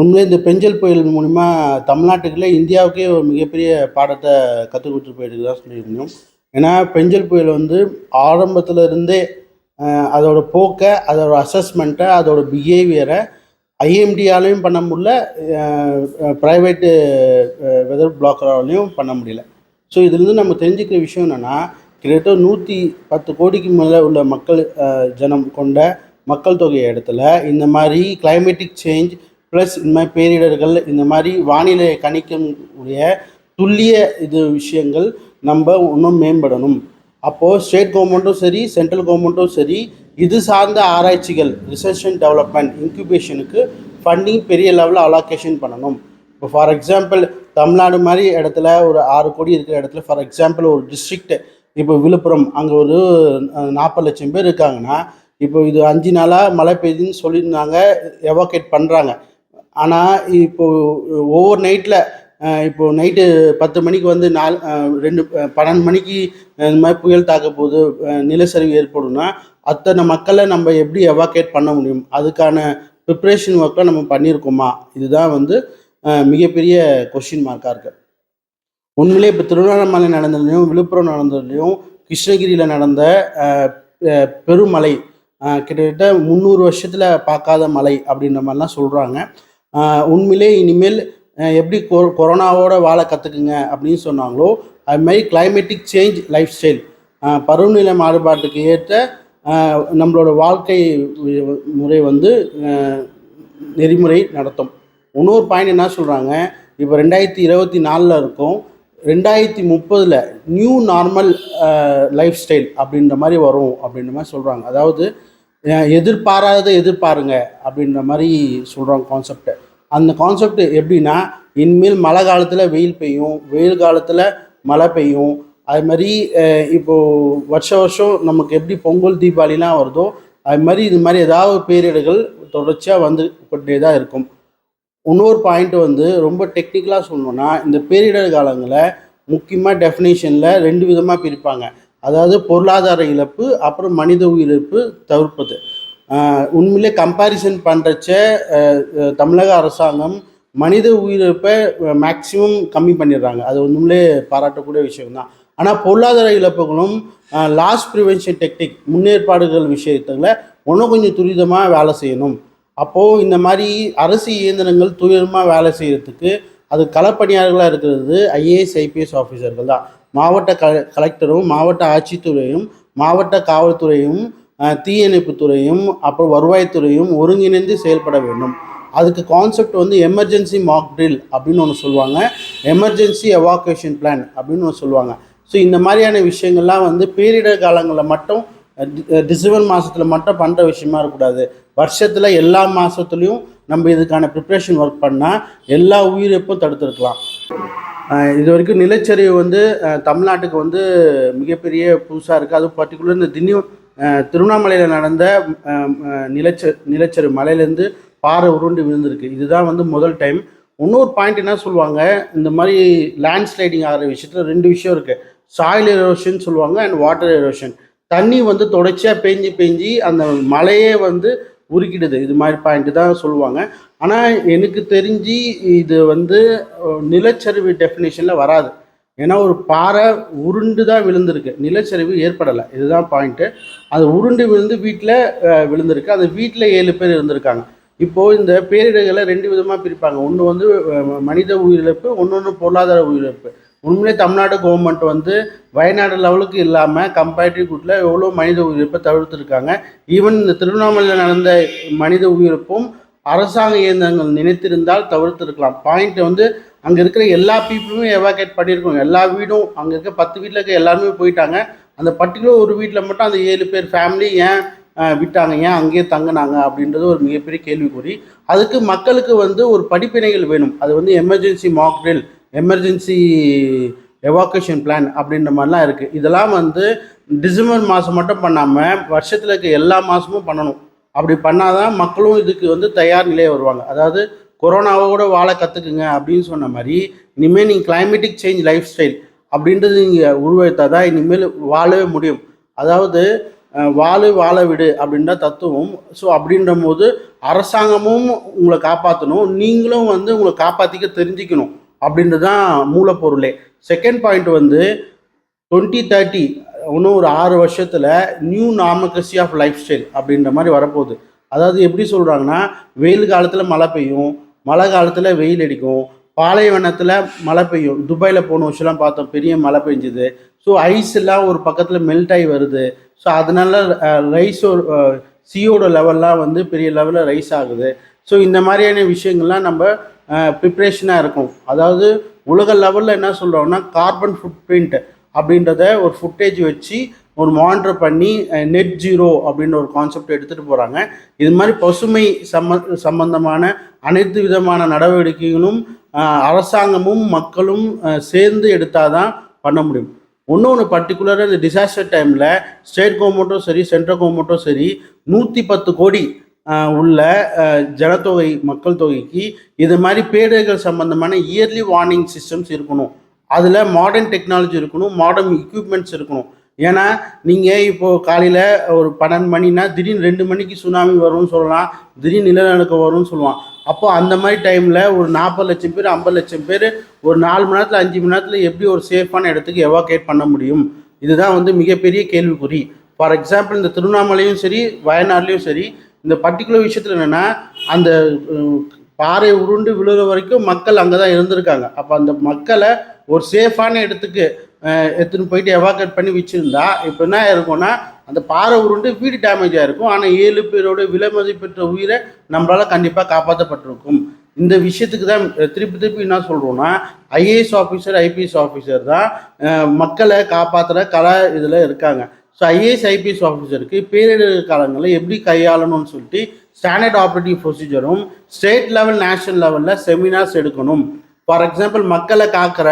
உண்மையிலே இந்த பெஞ்சல் புயல் மூலிமா தமிழ்நாட்டுக்குள்ளே இந்தியாவுக்கே ஒரு மிகப்பெரிய பாடத்தை கற்றுக் கொடுத்து போயிட்டு தான் சொல்லியிருந்தோம் ஏன்னா பெஞ்சல் புயல் வந்து ஆரம்பத்தில் இருந்தே அதோட போக்கை அதோட அசஸ்மெண்ட்டை அதோட பிஹேவியரை ஐஎம்டியாலையும் பண்ண முடியல ப்ரைவேட்டு வெதர் பிளாக்கராலையும் பண்ண முடியல. ஸோ இதுலேருந்து நம்ம தெரிஞ்சுக்கிற விஷயம் என்னென்னா கிட்டத்தட்ட நூற்றி பத்து கோடிக்கு மேலே உள்ள மக்கள் ஜனம் கொண்ட மக்கள் தொகை இடத்துல இந்த மாதிரி கிளைமேட்டிக் சேஞ்ச் ப்ளஸ் இந்த மாதிரி பேரிடர்கள் இந்த மாதிரி வானிலையை கணிக்கக்கூடிய துல்லிய இது விஷயங்கள் நம்ம இன்னும் மேம்படணும். அப்போது ஸ்டேட் கவர்மெண்ட்டும் சரி சென்ட்ரல் கவர்மெண்ட்டும் சரி இது சார்ந்த ஆராய்ச்சிகள் ரிசர்ச் அண்ட் டெவலப்மெண்ட் இன்குபேஷனுக்கு ஃபண்டிங் பெரிய லெவலில் அலோகேஷன் பண்ணணும். இப்போ ஃபார் எக்ஸாம்பிள் தமிழ்நாடு மாதிரி இடத்துல ஒரு ஆறு கோடி இருக்கிற இடத்துல ஃபார் எக்ஸாம்பிள் ஒரு டிஸ்ட்ரிக்ட் இப்போ விழுப்புரம் அங்கே ஒரு நாற்பது லட்சம் பேர் இருக்காங்கன்னா இப்போ இது அஞ்சு நாளாக மழை பெய்யுதுன்னு சொல்லியிருந்தாங்க எவாகேட் பண்ணுறாங்க ஆனால் இப்போது ஒவ்வொரு நைட்டில் இப்போது நைட்டு பத்து மணிக்கு வந்து நாலு ரெண்டு பன்னெண்டு மணிக்கு இந்த மாதிரி புயல் தாக்க போது நிலச்சரிவு ஏற்படும்னா அத்தனை மக்களை நம்ம எப்படி எவாக்கேட் பண்ண முடியும்? அதுக்கான ப்ரிப்ரேஷன் ஒர்க்கை நம்ம பண்ணியிருக்கோமா இதுதான் வந்து மிகப்பெரிய கொஷின் மார்க்காக இருக்குது உண்மையிலே இப்போ திருவண்ணாமலை நடந்ததுலையும் விழுப்புரம் நடந்ததுலையும் கிருஷ்ணகிரியில் நடந்த பெருமலை கிட்டத்தட்ட முந்நூறு வருஷத்தில் பார்க்காத மலை அப்படின்ற மாதிரிலாம் சொல்கிறாங்க உண்மையிலே இனிமேல் எப்படி கொ கொரோனாவோட வாழ கற்றுக்குங்க அப்படின்னு சொன்னாங்களோ அதுமாதிரி கிளைமேட்டிக் சேஞ்ச் லைஃப் ஸ்டைல் பருவநிலை மாறுபாட்டுக்கு ஏற்ற நம்மளோட வாழ்க்கை முறை வந்து நெறிமுறை நடத்தும். இன்னொரு பாயிண்ட் என்ன சொல்கிறாங்க இப்போ ரெண்டாயிரத்தி இருபத்தி நாலில் இருக்கும். ரெண்டாயிரத்தி முப்பதில் நியூ நார்மல் லைஃப் ஸ்டைல் அப்படின்ற மாதிரி வரும் அப்படின்ற மாதிரி சொல்கிறாங்க அதாவது எதிர்பாராததை எதிர்பாராத எதிர்பாருங்க அப்படின்ற மாதிரி சொல்கிறோம் கான்செப்டை அந்த கான்செப்ட் எப்படின்னா இனிமேல் மழை காலத்தில் வெயில் பெய்யும் வெயில் காலத்தில் மழை பெய்யும். அது மாதிரி இப்போது வருஷ வருஷம் நமக்கு எப்படி பொங்கல் தீபாவளிலாம் வருதோ அது மாதிரி இது மாதிரி ஏதாவது பேரிடர்கள் தொடர்ச்சியாக வந்து கொண்டே தான் இருக்கும். இன்னொரு பாயிண்ட் வந்து ரொம்ப டெக்னிக்கலாக சொல்லணும்னா இந்த பேரிடர் காலங்களில் முக்கியமாக டெஃபினேஷனில் ரெண்டு விதமாக பிரிப்பாங்க. அதாவது பொருளாதார இழப்பு அப்புறம் மனித உயிரிழப்பு தவிர்ப்பது. உண்மையிலே கம்பேரிசன் பண்ணுறச்ச தமிழக அரசாங்கம் மனித உயிரிழப்பை மேக்சிமம் கம்மி பண்ணிடுறாங்க. அது உண்மையிலே பாராட்டக்கூடிய விஷயம்தான். ஆனால் பொருளாதார இழப்புகளும் லாஸ் ப்ரிவென்ஷன் டெக்னிக் முன்னேற்பாடுகள் விஷயத்தில் இன்னும் கொஞ்சம் துரிதமாக வேலை செய்யணும். அப்போது இந்த மாதிரி அரசு இயந்திரங்கள் துரிதமாக வேலை செய்கிறதுக்கு அது களப்பணியாளர்களாக இருக்கிறது ஐஏஎஸ் ஐபிஎஸ் ஆஃபீஸர்கள் தான். மாவட்ட க கலெக்டரும் மாவட்ட ஆட்சித்துறையும் மாவட்ட காவல்துறையும் தீயணைப்புத்துறையும் அப்புறம் வருவாய்த்துறையும் ஒருங்கிணைந்து செயல்பட வேண்டும். அதுக்கு கான்செப்ட் வந்து எமர்ஜென்சி மாக் ட்ரில் அப்படின்னு ஒன்று சொல்லுவாங்க. எமர்ஜென்சி எவாக்குவேஷன் பிளான் அப்படின்னு ஒன்று சொல்லுவாங்க. ஸோ இந்த மாதிரியான விஷயங்கள்லாம் வந்து பேரிடர் காலங்களில் மட்டும் டிசம்பர் மாதத்தில் மட்டும் பண்ணுற விஷயமா இருக்கக்கூடாது. வருஷத்தில் எல்லா மாதத்துலேயும் நம்ம இதுக்கான ப்ரிப்ரேஷன் ஒர்க் பண்ணால் எல்லா உயிரிழப்பும் தடுத்துருக்கலாம். இது வரைக்கும் நிலச்சரிவு வந்து தமிழ்நாட்டுக்கு வந்து மிகப்பெரிய புதுசாக இருக்குது அதுவும் பர்டிகுலர் இந்த திடீர் திருவண்ணாமலையில் நடந்த நிலச்ச நிலச்சரிவு மலையிலேருந்து பாறை உருண்டு விழுந்திருக்கு. இதுதான் வந்து முதல் டைம் இன்னொரு பாயிண்ட் என்ன சொல்லுவாங்க? இந்த மாதிரி லேண்ட் ஸ்லைடிங் ஆகிற விஷயத்தில் ரெண்டு விஷயம் இருக்குது சாயில் எரோஷன் சொல்லுவாங்க அண்ட் வாட்டர் எரோஷன் தண்ணி வந்து தொடர்ச்சியாக பேஞ்சு பேஞ்சு அந்த மலையே வந்து உருக்கிடுது இது மாதிரி பாயிண்ட் தான் சொல்லுவாங்க. ஆனால் எனக்கு தெரிஞ்சு இது வந்து நிலச்சரிவு டெஃபினேஷனில் வராது. ஏன்னா ஒரு பாறை உருண்டு தான் விழுந்திருக்கு. நிலச்சரிவு ஏற்படலை. இதுதான் பாயிண்ட்டு அது உருண்டு விழுந்து வீட்டில் விழுந்திருக்கு. அந்த வீட்டில் ஏழு பேர் இருந்திருக்காங்க. இப்போது இந்த பேரிடர்களை ரெண்டு விதமாக பிரிப்பாங்க. ஒன்று வந்து மனித உயிரிழப்பு ஒன்று ஒன்று பொருளாதார உயிரிழப்பு. உண்மையிலே தமிழ்நாடு கவர்மெண்ட் வந்து வயநாடு லெவலுக்கு இல்லாமல் கம்பேரிட்டிவ் குட்டில் எவ்வளோ மனித உயிரிழப்பை தவிர்த்துருக்காங்க. ஈவன் இந்த திருவண்ணாமலையில் நடந்த மனித உயிரிழப்பும் அரசாங்க இயந்திரங்கள் நினைத்திருந்தால் தவிர்த்துருக்கலாம். பாயிண்ட் வந்து அங்கே இருக்கிற எல்லா பீப்புளுமே எவாகேட் பண்ணியிருக்கோம் எல்லா வீடும் அங்கே இருக்க பத்து வீட்டில் இருக்க எல்லாருமே போயிட்டாங்க. அந்த பர்டிகுலர் ஒரு வீட்டில் மட்டும் அந்த ஏழு பேர் ஃபேமிலி ஏன் விட்டாங்க? ஏன் அங்கேயே தங்கினாங்க? அப்படின்றது ஒரு மிகப்பெரிய கேள்விக்குறி. அதுக்கு மக்களுக்கு வந்து ஒரு படிப்பினைகள் வேணும். அது வந்து எமர்ஜென்சி மாக்டில் எமர்ஜென்சி எவாக்குவேஷன் பிளான் அப்படின்ற மாதிரிலாம் இருக்குது இதெல்லாம் வந்து டிசம்பர் மாதம் மட்டும் பண்ணாமல் வருஷத்தில் இருக்க எல்லா மாதமும் பண்ணணும். அப்படி பண்ணால் தான் மக்களும் இதுக்கு வந்து தயார் நிலையை வருவாங்க. அதாவது கொரோனாவோட வாழ கற்றுக்குங்க அப்படின்னு சொன்ன மாதிரி இனிமேல் நீங்கள் கிளைமேட்டிக் சேஞ்ச் லைஃப் ஸ்டைல் அப்படின்றது நீங்கள் உருவெடுத்தால் தான் இனிமேல் வாழவே முடியும். அதாவது வாழு வாழ விடு அப்படின்ற தத்துவம். ஸோ அப்படின்ற போது அரசாங்கமும் உங்களை காப்பாற்றணும் நீங்களும் வந்து உங்களை காப்பாற்றிக்க தெரிஞ்சுக்கணும். அப்படின்றது தான் மூலப்பொருளே. செகண்ட் பாயிண்ட் வந்து டுவெண்ட்டி தேர்ட்டி இன்னும் ஒரு ஆறு வருஷத்தில் நியூ நாமக்கசி ஆஃப் லைஃப் ஸ்டைல் அப்படின்ற மாதிரி வரப்போகுது. அதாவது எப்படி சொல்கிறாங்கன்னா வெயில் காலத்தில் மழை பெய்யும் மழை காலத்தில் வெயில் அடிக்கும் பாலைவனத்தில் மழை பெய்யும். துபாயில் போன வருஷம்லாம் பார்த்தோம் பெரிய மழை பெஞ்சுது. ஸோ ஐஸ் எல்லாம் ஒரு பக்கத்தில் மெல்ட் ஆகி வருது. ஸோ அதனால ரைஸ் சியோட லெவல்லாம் வந்து பெரிய லெவலில் ரைஸ் ஆகுது. ஸோ இந்த மாதிரியான விஷயங்கள்லாம் நம்ம ப்ரிப்ரேஷனாக இருக்கும். அதாவது உலக லெவலில் என்ன சொல்கிறோம்னா கார்பன் ஃபுட் பிரிண்ட் அப்படின்றத ஒரு ஃபுட்டேஜ் வச்சு ஒரு மானிட்டர் பண்ணி நெட் ஜீரோ அப்படின்ற ஒரு கான்செப்ட் எடுத்துகிட்டு போகிறாங்க இது மாதிரி பசுமை சம்ம சம்பந்தமான அனைத்து விதமான நடவடிக்கைகளும் அரசாங்கமும் மக்களும் சேர்ந்து எடுத்தால் தான் பண்ண முடியும். ஒன்று ஒன்று பர்டிகுலராக இந்த டிசாஸ்டர் டைமில் ஸ்டேட் கவர்மெண்ட்டும் சரி சென்ட்ரல் கவர்மெண்ட்டும் சரி நூற்றி பத்து கோடி உள்ள ஜனத்தொகை மக்கள் தொகைக்கு இது மாதிரி பேரிடர்கள் சம்பந்தமான இயர்லி வார்னிங் சிஸ்டம்ஸ் இருக்கணும். அதில் மாடர்ன் டெக்னாலஜி இருக்கணும் மாடர்ன் எக்யூப்மெண்ட்ஸ் இருக்கணும். ஏன்னா நீங்கள் இப்போது காலையில் ஒரு பன்னெண்டு மணினா திடீர்னு ரெண்டு மணிக்கு சுனாமி வரும்னு சொல்லலாம் திடீர்னு நிலநடுக்கம் வரும்னு சொல்லுவான். அப்போ அந்த மாதிரி டைமில் ஒரு நாற்பது லட்சம் பேர் ஐம்பது லட்சம் பேர் ஒரு நாலு மணி நேரத்தில் அஞ்சு மணி நேரத்தில் எப்படி ஒரு சேஃபான இடத்துக்கு எவாக்குவேட் பண்ண முடியும்? இதுதான் வந்து மிகப்பெரிய கேள்விக்குறி. ஃபார் எக்ஸாம்பிள் இந்த திருவண்ணாமலையும் சரி வயநாட்லேயும் சரி இந்த பர்டிகுலர் விஷயத்தில் என்னென்னா அந்த பாறை உருண்டு விழுற வரைக்கும் மக்கள் அங்கே தான் இருந்திருக்காங்க. அப்போ அந்த மக்களை ஒரு சேஃபான இடத்துக்கு எடுத்துன்னு போயிட்டு எவாக்கேட் பண்ணி வச்சுருந்தா இப்போ என்ன இருக்கும்னா அந்த பாறை உருண்டு வீடு டேமேஜ் ஆகிருக்கும் ஆனால் ஏழு பேரோட விலை மதிப்பெற்ற உயிரை நம்மளால் கண்டிப்பாக காப்பாற்றப்பட்டிருக்கும் இந்த விஷயத்துக்கு தான் திருப்பி திருப்பி என்ன சொல்கிறோன்னா ஐஏஎஸ் ஆஃபீஸர் ஐபிஎஸ் ஆஃபீஸர் தான் மக்களை காப்பாற்றுற கலா இதில் இருக்காங்க. ஸோ ஐஏஎஸ் ஐபிஎஸ் ஆஃபீஸருக்கு பேரிடர் காலங்களில் எப்படி கையாளணும்னு சொல்லிட்டு ஸ்டாண்டர்ட் ஆப்ரேட்டிவ் ப்ரொசீஜரும் ஸ்டேட் லெவல் நேஷனல் லெவலில் செமினார்ஸ் எடுக்கணும். ஃபார் எக்ஸாம்பிள் மக்களை காக்கிற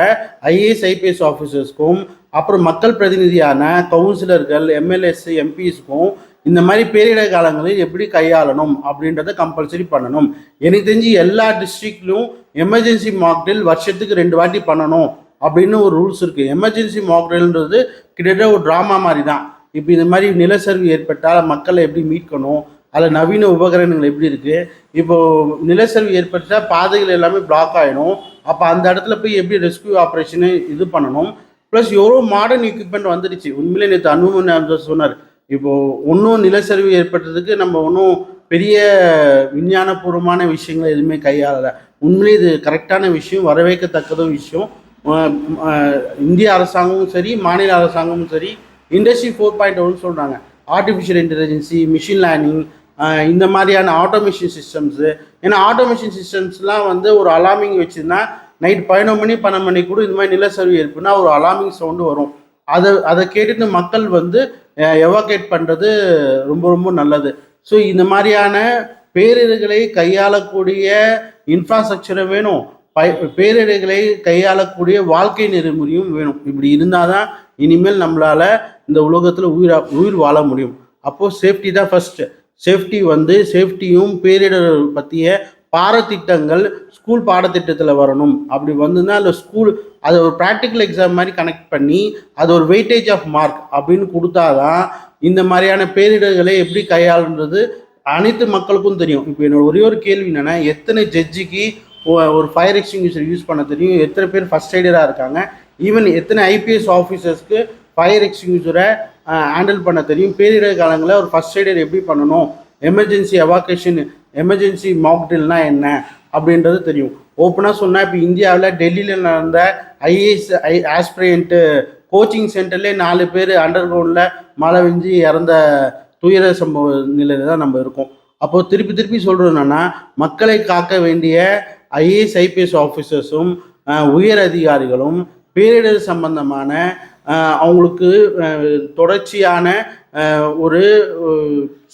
ஐஏஎஸ் ஐபிஎஸ் ஆஃபீஸர்ஸ்க்கும் அப்புறம் மக்கள் பிரதிநிதியான கவுன்சிலர்கள் எம்எல்ஏஸ் எம்பிஸ்க்கும் இந்த மாதிரி பேரிடர் காலங்களில் எப்படி கையாளணும் அப்படின்றத கம்பல்சரி பண்ணணும். எனக்கு தெரிஞ்சு எல்லா டிஸ்ட்ரிக்ட்லையும் எமர்ஜென்சி மாக்டில் வருஷத்துக்கு ரெண்டு வாட்டி பண்ணணும் அப்படின்னு ஒரு ரூல்ஸ் இருக்குது எமர்ஜென்சி மாக்டில்ன்றது கிட்டத்தட்ட ஒரு ட்ராமா மாதிரி தான் இப்போ இந்த மாதிரி நிலச்சரிவு ஏற்பட்டால் மக்களை எப்படி மீட்கணும்? அதில் நவீன உபகரணங்கள் எப்படி இருக்குது இப்போ நிலச்சரிவு ஏற்பட்டால் பாதைகள் எல்லாமே பிளாக் ஆகிடும் அப்போ அந்த இடத்துல போய் எப்படி ரெஸ்கியூ ஆப்ரேஷனு இது பண்ணணும்? ப்ளஸ் எவ்வளோ மாடர்ன் எக்யூப்மெண்ட் வந்துடுச்சு. உண்மையிலே நேற்று அனுபவம் சொன்னார். இப்போது ஒன்றும் நிலச்சரிவு ஏற்பட்டதுக்கு நம்ம ஒன்றும் பெரிய விஞ்ஞானபூர்வமான விஷயங்களை எதுவுமே கையாளலை. உண்மையிலே இது கரெக்டான விஷயம் வரவேற்கத்தக்கதும் விஷயம். இந்திய அரசாங்கமும் சரி மாநில அரசாங்கமும் சரி இண்டஸ்ட்ரி ஃபோர் பாயிண்ட் ஒன்று சொல்கிறாங்க ஆர்டிஃபிஷியல் இன்டெலிஜென்சி மிஷின் லேர்னிங் இந்த மாதிரியான ஆட்டோமேஷன் சிஸ்டம்ஸு ஏன்னா ஆட்டோமேஷன் சிஸ்டம்ஸ்லாம் வந்து ஒரு அலார்மிங் வச்சுருந்தா நைட் பதினொரு மணி பன்னெண்டு மணி கூட இந்த மாதிரி நிலச்சரிவு ஏற்புனா ஒரு அலார்மிங் சவுண்டு வரும். அதை அதை கேட்டுட்டு மக்கள் வந்து எவாகேட் பண்ணுறது ரொம்ப ரொம்ப நல்லது. ஸோ இந்த மாதிரியான பேரிடர்களை கையாளக்கூடிய இன்ஃப்ராஸ்ட்ரக்சரை வேணும். பை பேரிடர்களை கையாளக்கூடிய வாழ்க்கை நெறிமுறையும் வேணும். இப்படி இருந்தால் தான் இனிமேல் நம்மளால் இந்த உலகத்தில் உயிர் உயிர் வாழ முடியும். அப்போது சேஃப்டி தான் ஃபஸ்ட்டு சேஃப்டி வந்து சேஃப்டியும் பேரிடர் பற்றிய பாடத்திட்டங்கள் ஸ்கூல் பாடத்திட்டத்தில் வரணும். அப்படி வந்துன்னா அந்த ஸ்கூல் அதை ஒரு ப்ராக்டிக்கல் எக்ஸாம் மாதிரி கனெக்ட் பண்ணி அது ஒரு வெயிட்டேஜ் ஆஃப் மார்க் அப்படின்னு கொடுத்தாதான் இந்த மாதிரியான பேரிடர்களை எப்படி கையாளுன்றது அனைத்து மக்களுக்கும் தெரியும். இப்போ என்னோட ஒரே ஒரு கேள்வி என்னென்னா எத்தனை ஜட்ஜிக்கு ஒரு ஃபயர் எக்ஸ்டிங்யூஷர் யூஸ் பண்ண தெரியும்? எத்தனை பேர் ஃபஸ்ட் எய்டராக இருக்காங்க? ஈவன் எத்தனை ஐபிஎஸ் ஆஃபீஸர்ஸ்க்கு ஃபயர் எக்ஸ்டிங்யூஷரை ஹேண்டில் பண்ண தெரியும். பேரிடர் காலங்களில் ஒரு ஃபஸ்ட் எய்டர் எப்படி பண்ணணும்? எமர்ஜென்சி எவாகேஷன் எமர்ஜென்சி மாக்டில்னா என்ன? அப்படின்றது தெரியும். ஓப்பனாக சொன்னால் இப்போ இந்தியாவில் டெல்லியில் நடந்த ஐஏஎஸ் ஐ ஆஸ்பிரியன்ட்டு கோச்சிங் சென்டர்லேயே நாலு பேர் அண்டர் கிரவுண்டில் மழை வெஞ்சு இறந்த துயர சம்பவ நிலையில் தான் நம்ம இருக்கோம். அப்போது திருப்பி திருப்பி சொல்கிறது என்னென்னா மக்களை காக்க வேண்டிய ஐஏஎஸ் ஐபிஎஸ் ஆஃபீஸர்ஸும் உயர் அதிகாரிகளும் பேரிடர் சம்பந்தமான அவங்களுக்கு தொடர்ச்சியான ஒரு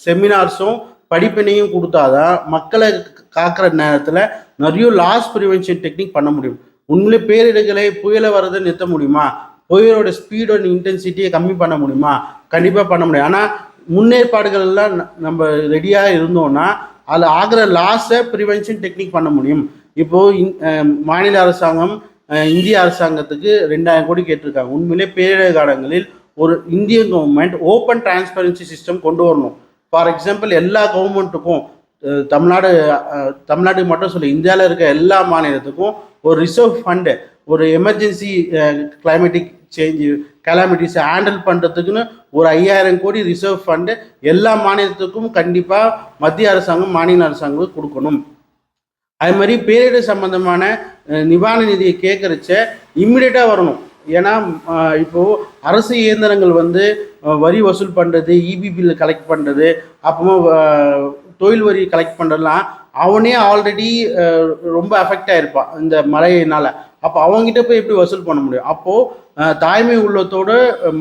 செமினார்ஸும் படிப்பினையும் கொடுத்தாதான் மக்களை காக்கிற நேரத்தில் நிறைய லாஸ் ப்ரிவென்ஷன் டெக்னிக் பண்ண முடியும். உண்மையிலே பேரிடர்களை புயலை வர்றதை நிறுத்த முடியுமா? புயலோட ஸ்பீடோட இன்டென்சிட்டியை கம்மி பண்ண முடியுமா? கண்டிப்பாக பண்ண முடியும். ஆனால் முன்னேற்பாடுகள் எல்லாம் ந- நம்ம ரெடியாக இருந்தோம்னா அதில் ஆகிற லாஸை ப்ரிவென்ஷன் டெக்னிக் பண்ண முடியும். இப்போது மாநில அரசாங்கம் இந்திய அரசாங்கத்துக்கு ரெண்டாயிரம் கோடி கேட்டிருக்காங்க. உண்மையிலே பேரிடர் காலங்களில் ஒரு இந்திய கவர்மெண்ட் ஓப்பன் டிரான்ஸ்பரன்சி சிஸ்டம் கொண்டு வரணும். ஃபார் எக்ஸாம்பிள் எல்லா கவர்மெண்ட்டுக்கும் தமிழ்நாடு தமிழ்நாட்டுக்கு மட்டும் சொல்லி இந்தியாவில் இருக்க எல்லா மாநிலத்துக்கும் ஒரு ரிசர்வ் ஃபண்டு ஒரு எமர்ஜென்சி கிளைமேட்டிக் சேஞ்சு கலாமிட்டிஸை ஹேண்டில் பண்ணுறதுக்குன்னு ஒரு ஐயாயிரம் கோடி ரிசர்வ் ஃபண்டு எல்லா மாநிலத்துக்கும் கண்டிப்பாக மத்திய அரசாங்கம் மாநில அரசாங்கம் கொடுக்கணும். அது மாதிரி பேரிடர் சம்பந்தமான நிவாரண நிதியை கேட்குறச்ச இம்மிடியட்டாக வரணும். ஏன்னா இப்போது இப்போ அரசு இயந்திரங்கள் வந்து வரி வசூல் பண்ணுறது இபி பில் கலெக்ட் பண்ணுறது அப்புறமா தொழில் வரி கலெக்ட் பண்ணுறதுலாம் அவனே ஆல்ரெடி ரொம்ப அஃபெக்ட் ஆகிருப்பான் இந்த மழையினால். அப்போ அவங்ககிட்ட போய் எப்படி வசூல் பண்ண முடியும்? அப்போது தாய்மை உள்ளத்தோட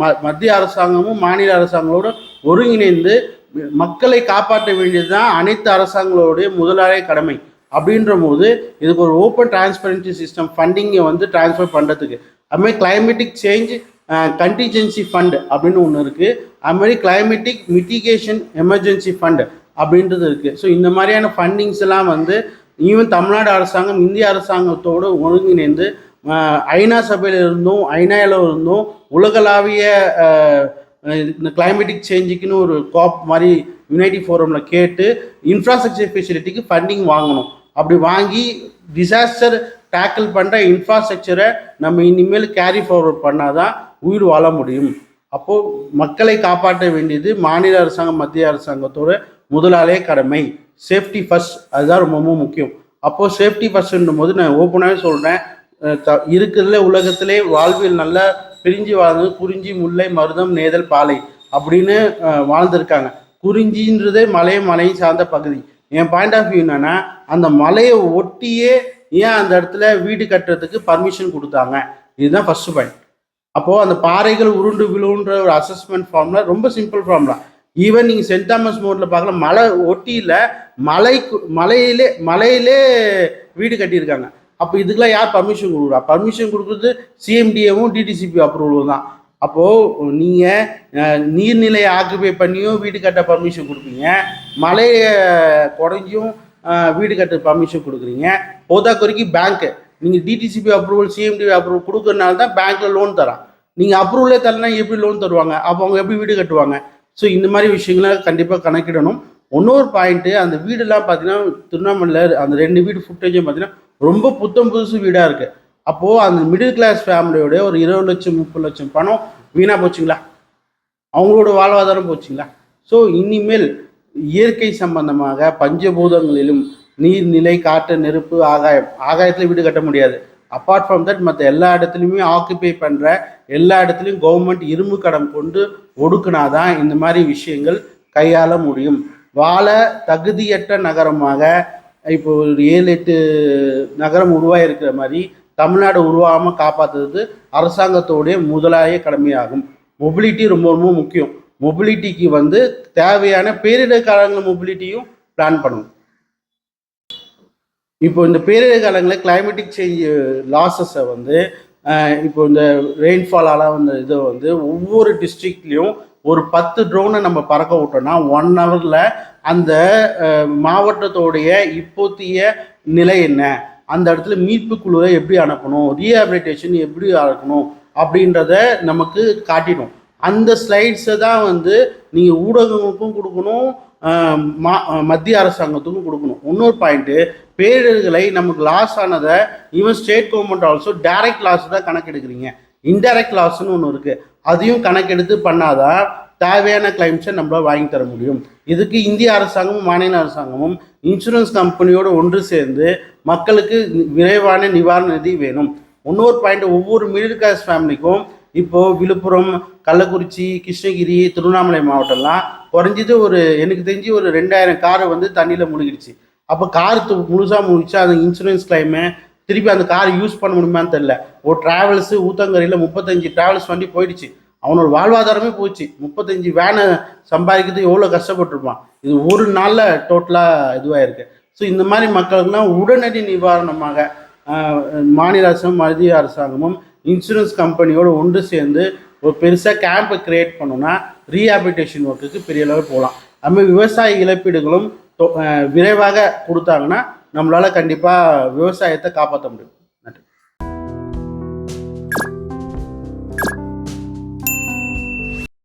ம மத்திய அரசாங்கமும் மாநில அரசாங்களோட ஒருங்கிணைந்து மக்களை காப்பாற்ற வேண்டியது தான் அனைத்து அரசாங்களோடைய முதலாளிய கடமை. அப்படின்ற போது இதுக்கு ஒரு ஓப்பன் டிரான்ஸ்பரன்சி சிஸ்டம் ஃபண்டிங்கை வந்து ட்ரான்ஸ்ஃபர் பண்ணுறதுக்கு அதுமாதிரி கிளைமேட்டிக் சேஞ்ச் கண்டிஜென்சி ஃபண்ட் அப்படின்னு ஒன்று இருக்குது அதுமாதிரி கிளைமேட்டிக் மிட்டிகேஷன் எமர்ஜென்சி ஃபண்ட் அப்படின்றது இருக்குது ஸோ இந்த மாதிரியான ஃபண்டிங்ஸ் எல்லாம் வந்து ஈவன் தமிழ்நாடு அரசாங்கம் இந்திய அரசாங்கத்தோடு ஒருங்கிணைந்து ஐநா சபையில் இருந்தும் ஐநாயில் இருந்தும் உலகளாவிய இந்த கிளைமேட்டிக் சேஞ்சுக்குன்னு ஒரு காப் மாதிரி யுனைடி ஃபோரமில் கேட்டு இன்ஃப்ராஸ்ட்ரக்சர் ஃபெசிலிட்டிக்கு ஃபண்டிங் வாங்கணும். அப்படி வாங்கி டிசாஸ்டர் டேக்கிள் பண்ணுற இன்ஃப்ராஸ்ட்ரக்சரை நம்ம இனிமேல் கேரி ஃபார்வர்ட் பண்ணால் தான் உயிர் வாழ முடியும். அப்போது மக்களை காப்பாற்ற வேண்டியது மாநில அரசாங்கம் மத்திய அரசாங்கத்தோட முதலாளே கடமை. சேஃப்டி ஃபர்ஸ்ட் அதுதான் ரொம்ப ரொம்ப முக்கியம் அப்போது சேஃப்டி ஃபர்ஸ்ட்ன்னும் போது நான் ஓப்பனாகவே சொல்கிறேன் த இருக்கிறதுல உலகத்திலே வாழ்வில் நல்லா பிரிஞ்சு வாழ்ந்தது. குறிஞ்சி முல்லை மருதம் நேதல் பாலை அப்படின்னு வாழ்ந்திருக்காங்க. குறிஞ்சின்றதே மலை மலையும் சார்ந்த பகுதி. என் பாயிண்ட் ஆஃப் வியூ என்னன்னா அந்த மலையை ஒட்டியே ஏன் அந்த இடத்துல வீடு கட்டுறதுக்கு பர்மிஷன் கொடுத்தாங்க? இதுதான் ஃபர்ஸ்ட் பாயிண்ட் அப்போது அந்த பாறைகள் உருண்டு விழுன்ற ஒரு அசஸ்மெண்ட் ஃபார்முலா ரொம்ப சிம்பிள் ஃபார்ம்லாம் ஈவன் நீங்கள் சென்ட் தாமஸ் மோட்டில் பார்க்கலாம் மலை ஒட்டியில் மலை மலையிலே மலையிலே வீடு கட்டியிருக்காங்க. அப்போ இதுக்கெல்லாம் யார் பர்மிஷன் கொடுக்குறா? பர்மிஷன் கொடுக்குறது சிஎம்டிஏவும் டிடிசிபி அப்ரூவலும் தான். அப்போது நீங்கள் நீர்நிலையை ஆக்குபை பண்ணியும் வீடு கட்ட பர்மிஷன் கொடுப்பீங்க. மலையை குறைஞ்சும் வீடு கட்ட பர்மிஷன் கொடுக்குறீங்க. போதாக்குறைக்கு பேங்க்கு நீங்கள் டிடிசிபி அப்ரூவல் சிஎம்டி அப்ரூவல் கொடுக்கறனால தான் பேங்க்கில் லோன் தரான். நீங்கள் அப்ரூவலே தரலனா எப்படி லோன் தருவாங்க? அப்போ அவங்க எப்படி வீடு கட்டுவாங்க? ஸோ இந்த மாதிரி விஷயங்களை கண்டிப்பாக கணக்கிடணும். இன்னொரு பாயிண்ட்டு அந்த வீடெல்லாம் பார்த்தீங்கன்னா திருவண்ணாமலையில் அந்த ரெண்டு வீடு ஃபுட்டேஜும் பார்த்தீங்கன்னா ரொம்ப புத்தம் புதுசு வீடாக இருக்குது அப்போது அந்த மிடில் கிளாஸ் ஃபேமிலியோட ஒரு இருபது லட்சம் முப்பது லட்சம் பணம் வீணாக போச்சுங்களா? அவங்களோட வாழ்வாதாரம் போச்சுங்களா? ஸோ இனிமேல் இயற்கை சம்பந்தமாக பஞ்சபூதங்களிலும் நீர் நிலை காற்று நெருப்பு ஆகாயம் ஆகாயத்தில் வீடு கட்ட முடியாது. அப்பார்ட் ஃப்ரம் தட் மற்ற எல்லா இடத்துலையுமே ஆக்குபை பண்ணுற எல்லா இடத்துலையும் கவர்மெண்ட் இரும்பு கடம் கொண்டு ஒடுக்குனாதான் இந்த மாதிரி விஷயங்கள் கையாள முடியும். வாழ தகுதியற்ற நகரமாக இப்போ ஒரு ஏழு எட்டு நகரம் உருவாகிருக்கிற மாதிரி தமிழ்நாடு உருவாகாமல் காப்பாற்றுறது அரசாங்கத்தோடைய முதலாய கடமையாகும். மொபிலிட்டி ரொம்ப ரொம்ப முக்கியம். மொபிலிட்டிக்கு வந்து தேவையான பேரிடர் காலங்கள் மொபிலிட்டியும் பிளான் பண்ணணும். இப்போ இந்த பேரிடர் காலங்களில் கிளைமேட்டிக் சேஞ்ச் லாஸஸை வந்து இப்போ இந்த ரெயின்ஃபாலால் வந்த இதை வந்து ஒவ்வொரு டிஸ்ட்ரிக்ட்லேயும் ஒரு பத்து ட்ரோனை நம்ம பறக்க விட்டோம்னா ஒன் ஹவரில் அந்த மாவட்டத்தோடைய இப்போத்திய நிலை என்ன? அந்த இடத்துல மீட்பு குழுவை எப்படி அனுப்பணும் ரீஹாபிலிட்டேஷன் எப்படி அனுப்பணும் அப்படின்றத நமக்கு காட்டிடும். அந்த ஸ்லைட்ஸை தான் வந்து நீங்கள் ஊடகங்களுக்கும் கொடுக்கணும் மா மத்திய அரசாங்கத்துக்கும் கொடுக்கணும். இன்னொரு பாயிண்ட்டு பேரிடர்களை நமக்கு லாஸ் ஆனதை even state government also direct loss தான் கணக்கெடுக்கிறீங்க. இன்டைரக்ட் லாஸ்ன்னு ஒன்று இருக்குது அதையும் கணக்கெடுத்து பண்ணாதான் தேவையான கிளைம்ஸை நம்மளால் வாங்கி தர முடியும். இதுக்கு இந்திய அரசாங்கமும் மாநில அரசாங்கமும் இன்சூரன்ஸ் கம்பெனியோடு ஒன்று சேர்ந்து மக்களுக்கு விரைவான நிவாரண நிதி வேணும். இன்னொரு பாயிண்ட் ஒவ்வொரு மிடில் கிளாஸ் ஃபேமிலிக்கும் இப்போது விழுப்புரம் கள்ளக்குறிச்சி கிருஷ்ணகிரி திருவண்ணாமலை மாவட்டம்லாம் குறைஞ்சது ஒரு எனக்கு தெரிஞ்சு ஒரு ரெண்டாயிரம் கார் வந்து தண்ணியில் முழுகிடுச்சு. அப்போ கார் முழுசாக முழுச்சா அந்த இன்சூரன்ஸ் கிளைமு திருப்பி அந்த கார் யூஸ் பண்ண முடியுமான்னு தெரில ஒரு ட்ராவல்ஸு ஊத்தங்கரையில் முப்பத்தஞ்சு ட்ராவல்ஸ் வண்டி போயிடுச்சு. அவனோட வாழ்வாதாரமே போச்சு. முப்பத்தஞ்சு வேனை சம்பாதிக்கிறது எவ்வளோ கஷ்டப்பட்டிருப்பான். இது ஒரு நாளில் டோட்டலாக இதுவாகிருக்கு ஸோ இந்த மாதிரி மக்களுக்குலாம் உடனடி நிவாரணமாக மாநில அரசும் மத்திய அரசாங்கமும் இன்சூரன்ஸ் கம்பெனியோடு ஒன்று சேர்ந்து ஒரு பெருசாக கேம்பை கிரியேட் பண்ணோன்னா ரீஹாபிலிட்டேஷன் ஒர்க்குக்கு பெரிய அளவில் போகலாம். அதுமாதிரி விவசாய இழப்பீடுகளும் தொ- விரைவாக கொடுத்தாங்கன்னா நம்மளால் கண்டிப்பாக விவசாயத்தை காப்பாற்ற முடியும்.